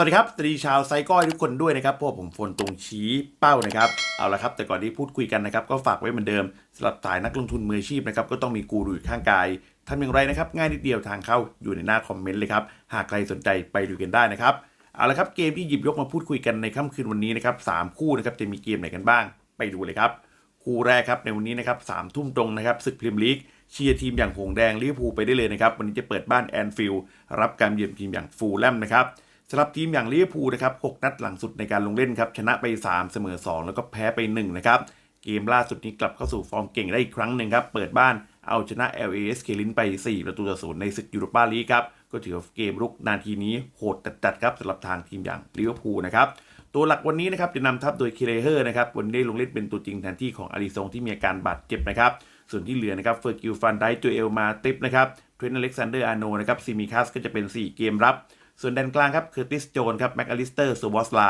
วัสดีครับสวัสดีชาวไซก้อยทุกคนด้วยนะครับพวกผมฝนตรงชี้เป้านะครับ เอาละครับ แต่ก่อนที่พูดคุยกันนะครับ ก็ฝากไว้เหมือนเดิมสำหรับสายนักลงทุนมืออาชีพนะครับ ก็ต้องมีกูรูอยู่ข้างกายทำอย่างไรนะครับ ง่ายนิดเดียวทางเข้าอยู่ในหน้าคอมเมนต์เลยครับ หากใครสนใจไปดูกันได้นะครับ เอาละครับ เกมที่หยิบยกมาพูดคุยกันในค่ำคืนวันนี้นะครับสามคู่นะครับ จะมีเกมไหนกันบ้าง ไปดูเลยครับ คู่แรกครับในวันนี้นะครับสามทุ่มตรงนะครับศึกพรีเมียร์ลีกเชียร์ทีมอย่างหงแดงลิเวอร์พูลไปได้เลยนะครับวันนี้จะเปิดบ้านแอนฟิลด์รับการเยือนทีมอย่างฟูลแลมนะครับ สำหรับทีมอย่างลิเวอร์พูลนะครับหกนัดหลังสุดในการลงเล่นครับ ชนะไป 3 เสมอ 2 แล้วก็แพ้ไป 1 นะครับ เกมล่าสุดนี้กลับเข้าสู่ฟอร์มเก่งได้อีกครั้งหนึ่งครับ เปิดบ้านเอาชนะ LAS เคลินไป 4 ประตูต่อศูนย์ในศึกยูโรปาลีกครับ ก็ถือว่าเกมรุกนาทีนี้โหดจัดๆครับสำหรับทางทีมอย่างลิเวอร์พูลนะครับ ตัวหลักวันนี้นะครับจะนำทัพโดยเคเลเฮอร์นะครับ วันนี้ได้ลงเล่นเป็นตัวจริงแทนที่ของอาริซงที่มีอาการบาดเจ็บนะครับ ส่วนที่เหลือนะครับเฟอร์กิลฟันไดจูเอลมาติปนะครับเทรนต์อเล็กซานเดอร์อาโนนะครับซิมิคัสก็จะเป็น 4 เกมรับ ส่วนแดนกลางครับเคอติสโจนครับแม็กอลิสเตอร์โซบอสไล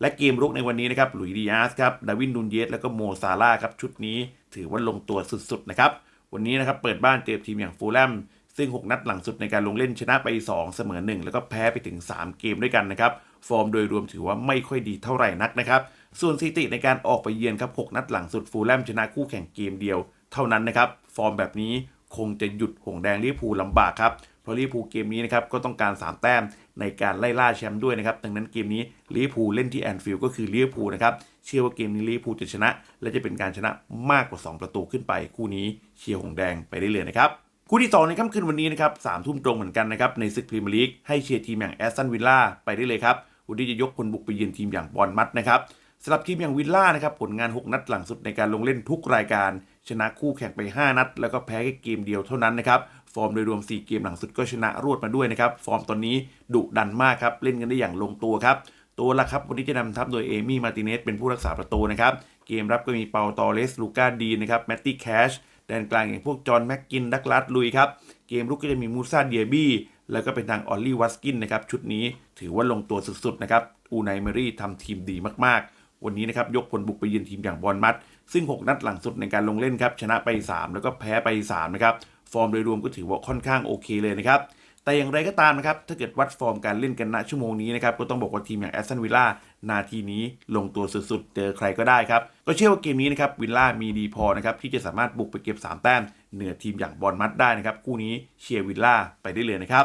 และเกมรุกในวันนี้นะครับหลุยดีอาสครับดาวินดูนเยสแล้วก็โมซาร่าครับชุดนี้ถือว่าลงตัวสุดๆนะครับวันนี้นะครับเปิดบ้านเจอทีมอย่างฟูลแลมซึ่ง 6 นัดหลังสุดในการลงเล่นชนะไป 2 เสมอ 1 แล้วก็แพ้ไปถึง 3 เกมด้วยกันนะครับ ฟอร์มโดยรวมถือว่าไม่ค่อยดีเท่าไหร่นักนะครับ ส่วนสถิติในการออกไปเยือนครับ 6 นัดหลังสุดฟูลแลมชนะคู่แข่งเกมเดียว เท่านั้นนะครับ ฟอร์มแบบนี้คงจะหยุดหงแดงลิเวอร์พูลลำบากครับ เพราะลิพูเกมนี้นะครับก็ต้องการ 3 แต้มในการไล่ล่าแชมป์ด้วยนะครับดังนั้นเกมนี้ลิพูเล่นที่แอนฟิลด์ก็คือลิพูนะครับเชื่อว่าเกมนี้ลิพูจะชนะ และจะเป็นการชนะมากกว่า 2 ประตูขึ้นไป คู่นี้เชียร์หงแดงไปได้เลยนะครับคู่ที่ 2 ในค่ำคืนวันนี้นะครับสามทุ่มตรงเหมือนกันนะครับในศึกพรีเมียร์ลีกให้เชียร์ทีมอย่างแอสตันวิลล่าไปได้เลยครับวันนี้จะยกพลบุกไปเยือนทีมอย่างบอลมัดนะครับ สำหรับทีมอย่างวิลล่านะครับผลงาน 6 นัดหลังสุดในการลงเล่นทุกรายการ ชนะคู่แข่งไป 5 นัด แล้วก็แพ้แค่เกมเดียวเท่านั้นนะครับฟอร์มโดยรวม 4 เกมหลังสุดก็ชนะรวดมาด้วยนะครับฟอร์มตอนนี้ดุดันมากครับเล่นกันได้อย่างลงตัวครับตัวละครับวันนี้จะนำทัพโดยเอมี่มาร์ติเนสเป็นผู้รักษาประตูนะครับเกมรับก็มีเปาตอเลสลูก้าดีนะครับแมตตี้แคชแดนกลางอย่างพวกจอห์นแม็กกินดักลัสลุยครับเกมรุกก็จะมีมูซาเดียบี้แล้วก็เป็นทางออลลี่วัสกินนะครับชุดนี้ถือว่าลงตัวสุดๆนะครับอูไนเมรี่ทำทีมดีมากๆ วันนี้นะครับยกผลบุกไปเยือนทีมอย่างบอลมัด ซึ่ง 6 นัดหลังสุดในการลงเล่นครับชนะไป 3 แล้วก็แพ้ไป3นะครับฟอร์มโดยรวมก็ถือว่าค่อนข้างโอเคเลยนะครับแต่อย่างไรก็ตามนะครับถ้าเกิดวัดฟอร์มการเล่นกันณชั่วโมงนี้นะครับก็ต้องบอกว่าทีมอย่างแอสตันวิลล่านาทีนี้ลงตัวสุดๆ เจอใครก็ได้ครับ ก็เชื่อว่าเกมนี้นะครับวิลล่ามีดีพอนะครับที่จะสามารถบุกไปเก็บ 3 แต้มเหนือทีมอย่างบอลมัดได้นะครับคู่นี้เชียร์วิลล่าไปได้เลยนะครับ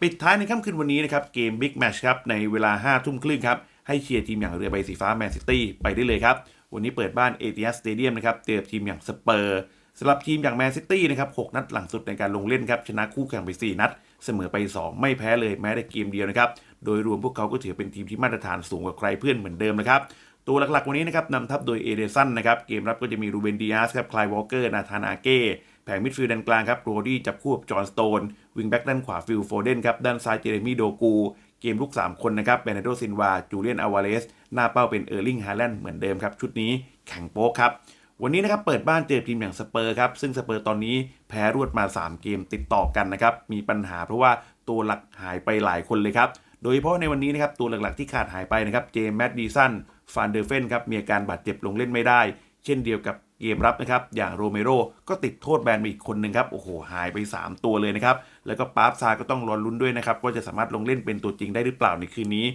ปิดท้ายในค่ำคืนวันนี้นะครับเกมบิ๊กแมชครับในเวลา5ทุ่มครึ่งครับ ให้เชียร์ทีมอย่างเรือใบสีฟ้าแมนซิตี้ไปได้เลยครับ วันนี้เปิดบ้านเอติฮัสสเตเดียมนะครับเจอทีมอย่างสเปอร์สำหรับทีมอย่างแมนซิตี้นะครับ6นัดหลังสุดในการลงเล่นครับชนะคู่แข่งไป 4 นัด เสมอไป 2 ไม่แพ้เลยแม้แต่เกมเดียวนะครับ โดยรวมพวกเขาก็ถือเป็นทีมที่มาตรฐานสูงกว่าใครเพื่อนเหมือนเดิมนะครับตัวหลักๆวันนี้นะครับนำทัพโดยเอเดสันนะครับเกมรับก็จะมีรูเบนดิอาสครับคลายวอลเกอร์นาธานาเก้แผงมิดฟิลด์ด้านกลางครับโรดี้จับคู่กับจอห์นสโตน วิงแบ็กด้านขวาฟิลโฟเดนครับด้านซ้ายเจเรมี่โดกู กมลุก 3 คนนะครับเบเนโดซินวา จูเลียน อาวาเลส หน้าเป้าเป็นเออร์ลิง ฮาแลนด์ เหมือนเดิมครับ ชุดนี้แข่งโป๊กครับ วันนี้นะครับเปิดบ้านเจอทีมอย่างสเปอร์ครับ ซึ่งสเปอร์ตอนนี้แพ้รวดมา 3 เกมติดต่อกันนะครับ มีปัญหาเพราะว่าตัวหลักหายไปหลายคนเลยครับ โดยเฉพาะในวันนี้นะครับตัวหลักๆที่ขาดหายไปนะครับ เจมส์แมดดีสัน ฟานเดอร์เฟนครับ มีอาการบาดเจ็บลงเล่นไม่ได้ เช่นเดียวกับ เกมรับนะครับอย่างโรเมโรก็ติดโทษแบนไปอีกคนหนึ่งครับโอ้โหหายไป 3 ตัวเลยนะครับ แล้วก็ปาร์ฟซาก็ต้องรอลุ้นด้วยนะครับว่าจะสามารถลงเล่นเป็นตัวจริงได้หรือเปล่าในคืนนี้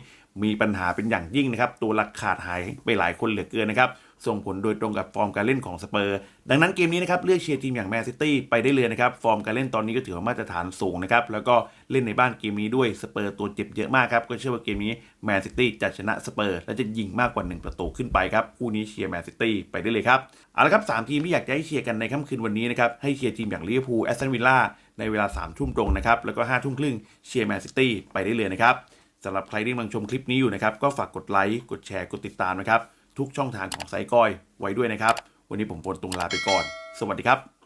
มีปัญหาเป็นอย่างยิ่งนะครับ ตัวหลักขาดหายไปหลายคนเหลือเกินนะครับ ส่งผลโดยตรงกับฟอร์มการเล่นของสเปอร์ ดังนั้นเกมนี้นะครับเลือกเชียร์ทีมอย่างแมนซิตี้ไปได้เลยนะครับฟอร์มการเล่นตอนนี้ก็ถือว่ามาตรฐานสูงนะครับแล้วก็เล่นในบ้านเกมนี้ด้วยสเปอร์ตัวเจ็บเยอะมากครับก็เชื่อว่าเกมนี้แมนซิตี้จะชนะสเปอร์ และจะยิงมากกว่า 1 ประตูขึ้นไปครับคู่นี้เชียร์แมนซิตี้ไปได้เลยครับเอาละครับสามทีมที่อยากจะให้เชียร์กันในค่ำคืนวันนี้นะครับให้เชียร์ทีมอย่างลิเวอร์พูลแอสตันวิลล่าในเวลา3ามทุ่มตรงนะครับแล้วก็5้าทุ่มครึ่งเชียร์แมนซิตี้ไปได้เลยนะครับสำหรับใครที่กำลังชมคลิปนี้อยู่นะครับก็ฝากกดไลค์กดแชร์กดติดตามนะครับ ทุกช่องทางของไซก้อยไว้ด้วยนะครับ วันนี้ผมปนตุงลาไปก่อน สวัสดีครับ